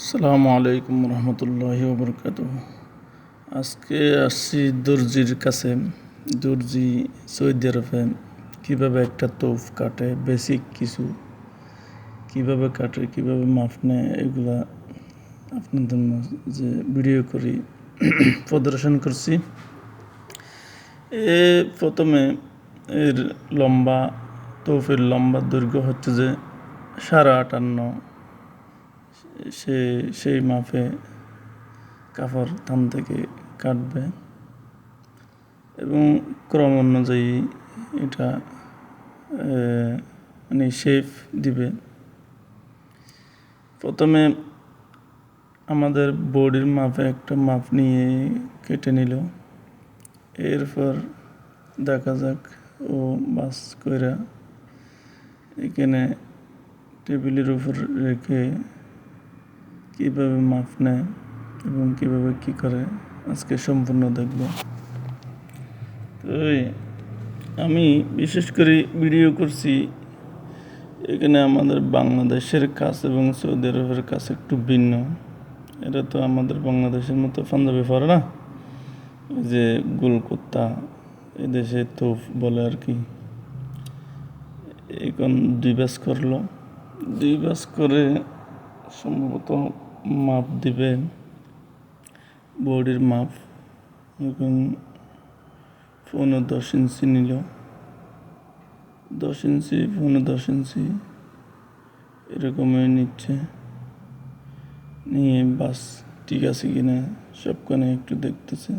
আসসালামু আলাইকুম রহমতুল্লাহি বরকাত আজকে আসছি দর্জির কাছে। দর্জি সৌদি আরবে কীভাবে একটা তোফ কাটে বেসিক কিছু কীভাবে কাটে, কীভাবে মাপ নেয়, এগুলা আপনাদের যে ভিডিও করি, প্রদর্শন করছি। এ প্রথমে এর লম্বা, তোফের লম্বা দৈর্ঘ্য হচ্ছে যে সাড়ে আটান্ন। সে, সেই মাপে কাপড় থান থেকে কাটবে। এবং ক্রম অনুযায়ী এটা মানে শেফ দিবে। প্রথমে আমাদের বডির মাপে একটা মাপ নিয়ে কেটে নিল। এরপর দেখা যাক ও বাস কইরা এখানে টেবিলের উপর রেখে কীভাবে মাপ নেয় এবং কীভাবে কী করে, আজকে সম্পূর্ণ দেখব। তো আমি বিশেষ করে ভিডিও করছি, এখানে আমাদের বাংলাদেশের কাজ এবং সৌদি আরবের কাজ একটু ভিন্ন। এটা তো আমাদের বাংলাদেশের মতো পাঞ্জাবি পরে না। যে গোলকুত্তা এদেশে তোফ বলে আর কি। এখন দুই ব্যাস করল। দুই ব্যাস করে সম্ভবত মাপ দিবে বডির মাপ এখন পনেরো দশ ইঞ্চি নিল। দশ ইঞ্চি, পনেরো দশ ইঞ্চি এরকমই নিচ্ছে। নিয়ে বাস ঠিক আছে কি না সবখানে একটু দেখতেছে।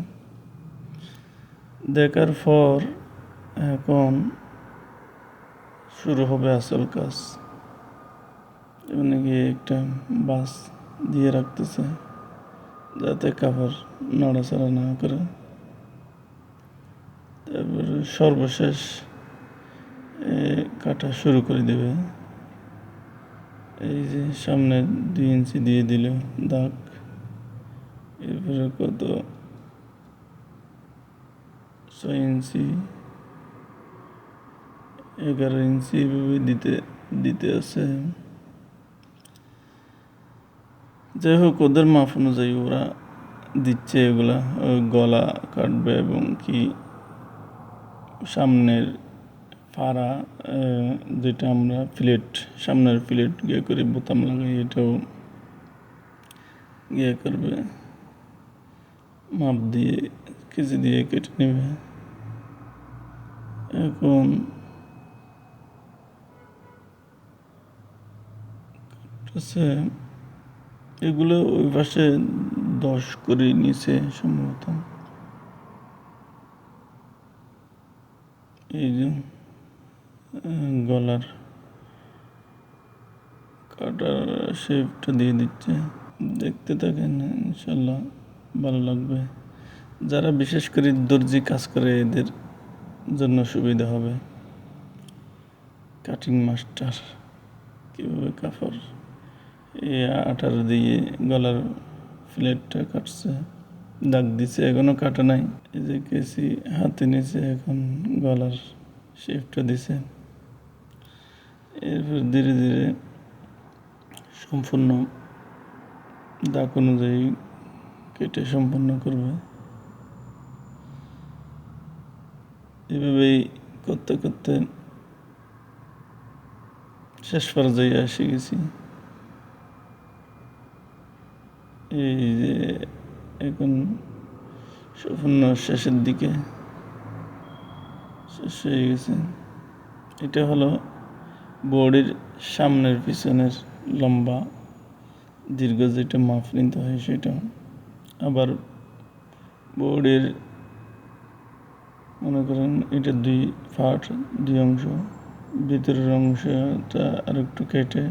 দেখার পর এখন শুরু হবে আসল কাজ। মানে গিয়ে একটা বাস দিয়ে রাখতেছে, যাতে কাপড় নড়াচড়া না করে। তারপরে সর্বশেষ কাটা শুরু করে দেবে। এই যে সামনে দুই ইঞ্চি দিয়ে দিল দাগ। এরপরে কত? ছয় ইঞ্চি। এগারো ইঞ্চি এভাবে দিতে দিতে আছে। যাই হোক ওদের মাপ অনুযায়ী ওরা দিচ্ছে এগুলা গলা কাটবে এবং কি সামনের ফাড়া যেটা আমরা প্লেট সামনের প্লেট গিয়ে করে বোতাম লাগাই, এটাও ইয়ে করবে। মাপ দিয়ে, কেজি দিয়ে কেটে নেবে। এখন কাটতেছে এগুলো ওই পাশে দশ করে নিচে সম্ভবত। এই যে গলার কাটার শেপটা দিয়ে দিচ্ছে। দেখতে থাকেন ইনশাল্লাহ ভালো লাগবে। যারা বিশেষ করে দর্জি কাজ করে, এদের জন্য সুবিধা হবে। কাটিং মাস্টার, কীভাবে কাপড় এই আটার দিয়ে গলার ফ্লেটটা কাটছে, দাগ দিছে এখনও কাটা নাই। এই যে কেসি হাতে নিছে, এখন গলার শেপটা দিছে। এরপর ধীরে ধীরে সম্পূর্ণ দাগ অনুযায়ী কেটে সম্পন্ন করবে। এভাবেই করতে করতে শেষ পর্যায়ে এসে গেছি। এই যে এখন সম্পূর্ণ শেষের দিকে শেষ হয়ে গেছে। এটা হলো বডির সামনের পিছনের লম্বা, দীর্ঘ যেটা মাপ নিতে হয় সেটা। আবার বডির মনে করেন এটা দুই পার্ট, দুই অংশ, ভিতরের অংশটা আর একটু কেটে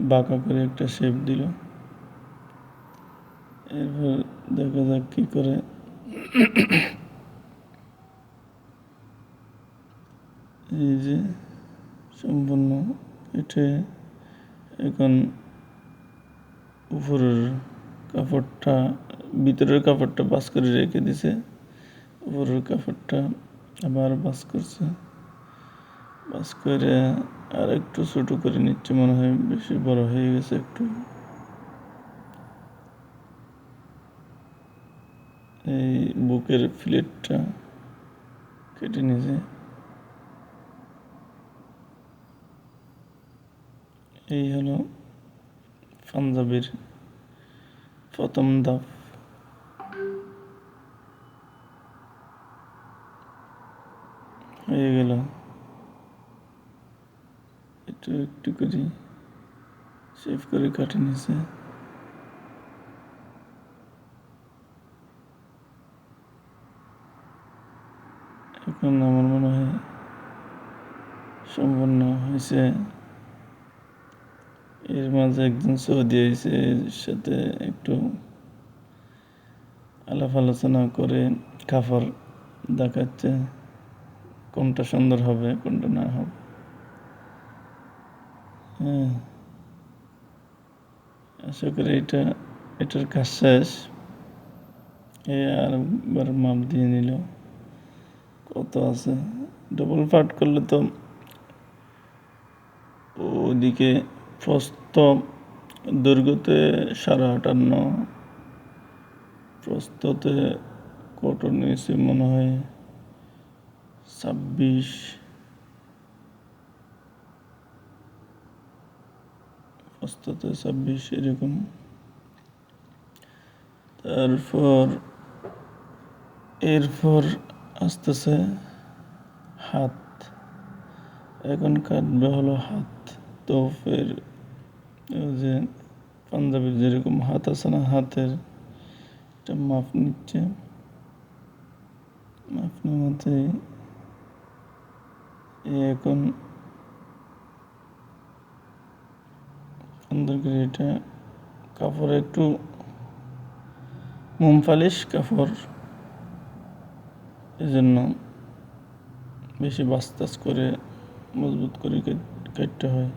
বাঁকা করে একটা শেপ দিল। এরপর দেখা যাক কী করে। এই যে সম্পূর্ণ কেটে এখন উপরের কাপড়টা, ভিতরের কাপড়টা বাস করে রেখে দিছে। উপরের কাপড়টা আবার বাস করছে। বাস করে আর একটু ছোট করে নিচ্ছে মনে হয়, বেশি বড় হয়ে গেছে একটু। এই বুকের ফ্লেটটা কেটে নিয়েছে। এই হলো পাঞ্জাবির প্রথম ধাপ হয়ে গেল একটু একটু করে সেভ করে কাটে নিছে এখন আমার মনে হয় সম্পূর্ণ হয়েছে। এর মাঝে একজন সৌদি এসে সাথে একটু আলাপ আলোচনা করে কাপড় দেখাচ্ছে, কোনটা সুন্দর হবে, কোনটা না হবে। হ্যাঁ। আশা করি এটা, এটার কাজ শেষ। এ আরেকবার মাপ দিয়ে নিল। কত আছে? ডবল পার্ট করলে তো ওদিকে প্রস্থ দৈর্ঘ্যতে সাড়ে আটান্ন। প্রস্থতে কত নিয়েছে মনে হয় ছাব্বিশ। প্রস্থতে ছাব্বিশ এরকম। তারপর, এরপর আসতেছে হাত। এখন কাটবে হলো হাত। তো ফের যে পাঞ্জাবির যেরকম হাত আছে না, হাতের একটা মাপ নিচ্ছে। মাপ নেওয়াতে এখন সুন্দর করে এটা কাপড় একটু মোম পালিশ কাপড় এজন্য বেশি বাস্তাস করে, মজবুত করে কাটতে হয়।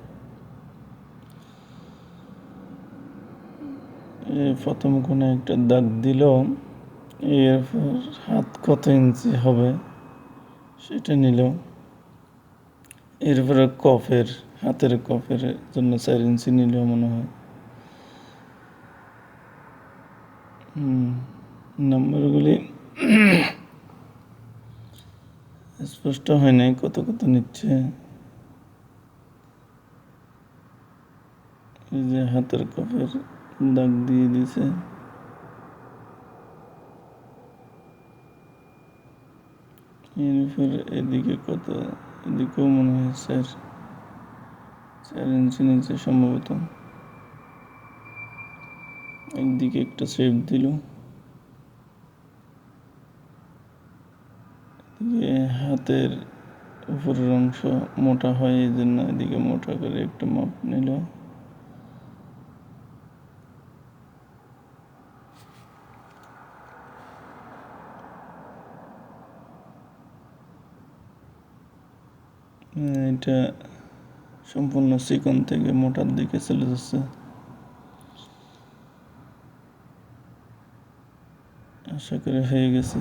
এই প্রথম কোণে একটা দাগ দিল, এরপর হাত কত ইঞ্চি হবে সেটা নিল, এরপরে কফের হাতের কফের জন্য চার ইঞ্চি নিল মনে হয়। নম্বরগুলি স্পষ্ট হয় নাই, কত কত নিচ্ছে? এই যে হাতের কফের দাগ দিয়ে দিছে এরপর এদিকে কত, এদিকেও মনে হয়, স্যার। চার ইঞ্চি নিচে সম্ভবত। একদিকে একটা শেপ দিল। হাতের উপরের অংশ মোটা হয়, এই জন্য এদিকে মোটা করে একটা মাপ নিল। এটা সম্পূর্ণ চিকন থেকে মোটার দিকে চলে যাচ্ছে। আশা করে হয়ে গেছে।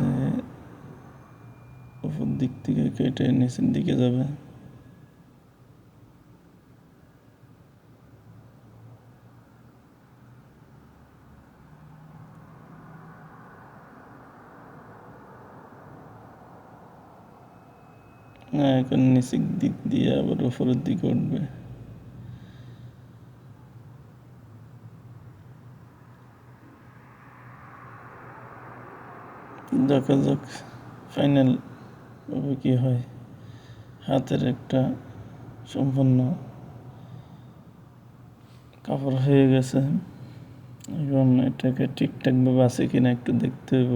উপর দিক থেকে কেটে নিচের দিকে যাবে না এখন নিচের দিক দিয়ে আবার উপরের দিকে উঠবে। দেখা যাক ফাইনাল কি হয়। হাতের একটা সম্পূর্ণ কাপড় হয়ে গেছে। এখন এটাকে ঠিকঠাকভাবে আছে কিনা একটু দেখতে হইব।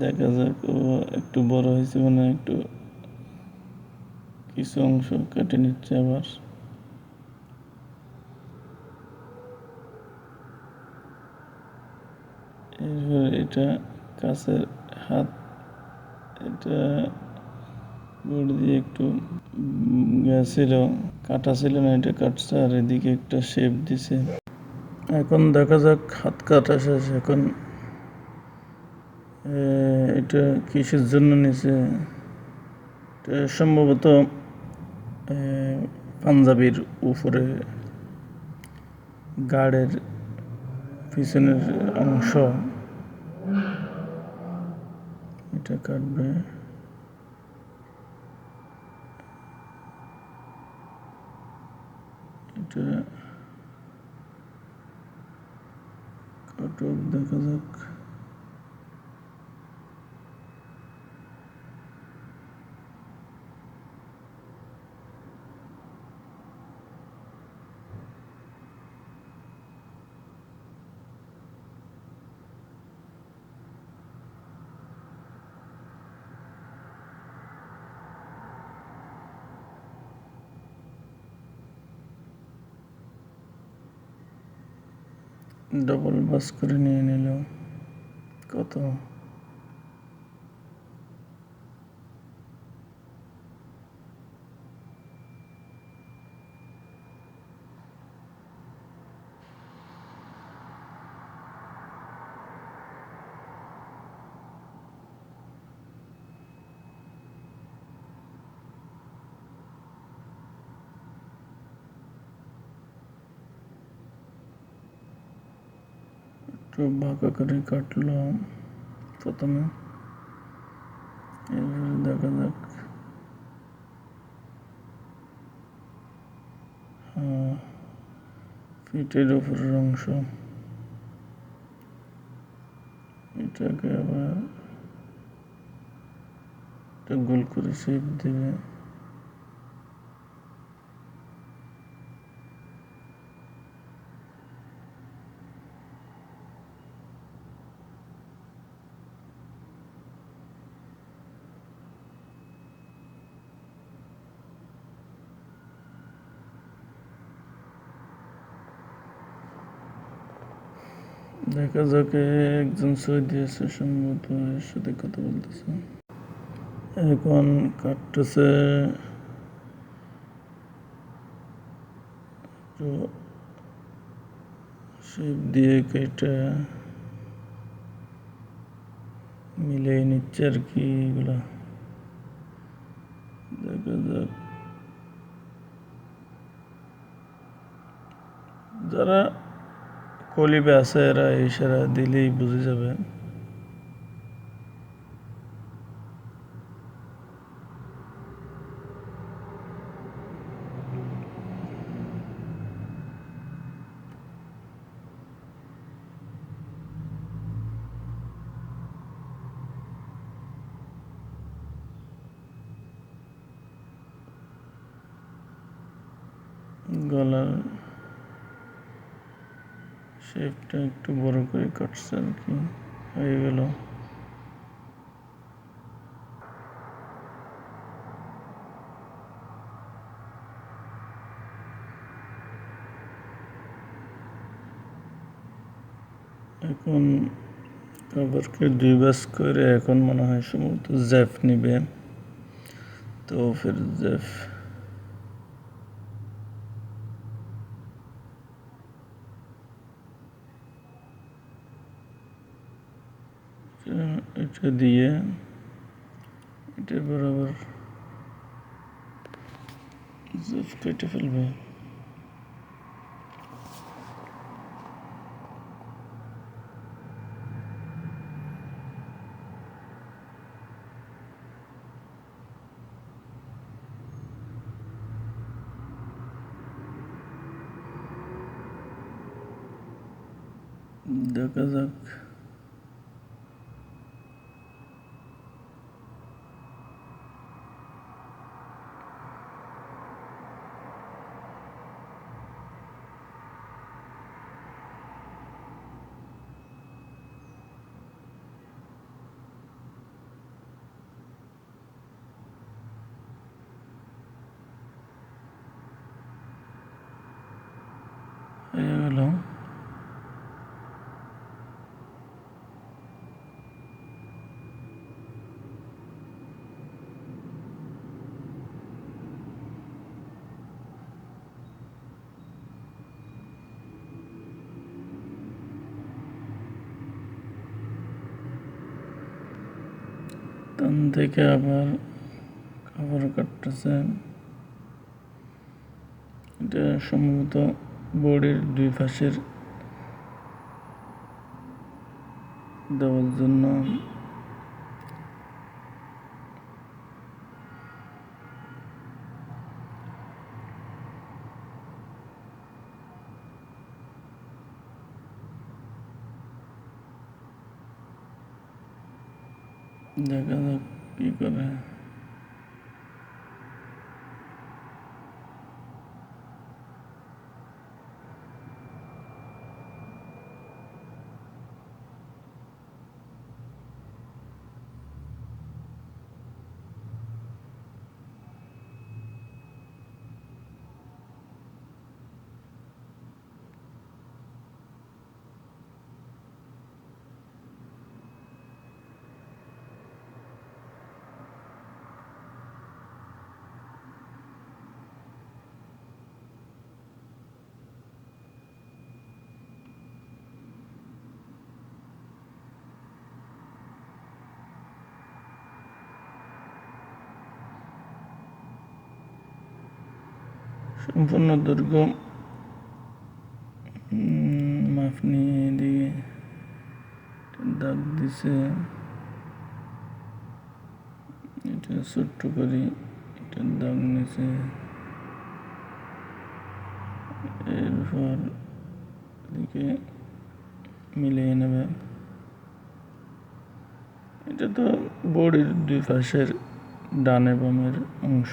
দেখা যাক ও একটু বড় হয়েছে মানে একটু কিছু অংশ কেটে নিচ্ছে আবার। এরপর এটা কাছের হাত, এটা বোর্ড দিয়ে একটু গেছিল কাটা ছিল না, এটা কাটছে আর এদিকে একটা শেপ দিছে। এখন দেখা যাক হাত কাটা শেষ, এখন এটা কিসের জন্য নিছে? সম্ভবত পাঞ্জাবির উপরে গার্ডের পিছনের অংশ এটা কাটবে। এটা কাটক দেখা যাক। ডবল বাস করে নিয়ে নিল। কত? একটু বাঁকা করে কাটলো প্রথমে। দেখা যাক। হ্যাঁ পিঠের উপরের অংশ। এটাকে আবার একটা গোল করে শেপ দেবে। দেখা যাক, একজন সৌদি আছে সম্ভবত, এর সাথে কথা বলতেছে। এখন কাটতেছে। তো শেপ দিয়ে কেটে মিলিয়ে নিচ্ছে আর কি এগুলা। দেখা যাক। যারা কলিবে আছে এরা ইশারা দিলেই বুঝে যাবে গলার শেপটা একটু বড় করে কাটছে আর কি। হয়ে গেল। এখন কাপড়কে দুই বাস করে এখন মনে হয় সম্ভবত জ্যাফ নিবে। তো ফির জ্যাফ এটা- এটা দিয়ে এটা বরাবর জ্যাফ কেটে ফেলবে দেখা যাক হয়ে গেল টান থেকে আবার আবারও কাটতেছে। এটা সম্ভবত বোর্ডের দুই পাশের দেওয়ার জন্য দেখা যাক কি করে। সম্পূর্ণ দৈর্ঘ্য নিয়ে এদিকে দাগ দিছে। এটা ছোট্ট করি এটা দাগ নিছে। এরপর এদিকে মিলিয়ে নেবে। এটা তো বডির দুই পাশের ডানে বামের অংশ।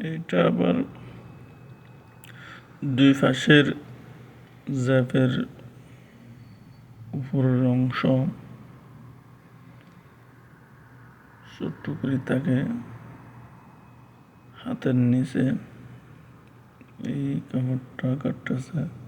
এটা আবার দুই পাশের জ্যাপের উপরের অংশ। ছোট্ট করে তাকে হাতের নিচে এই কাপড়টা কাটতেছে।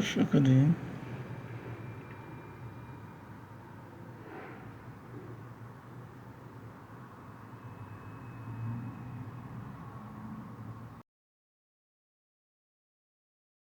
এই চারশো করে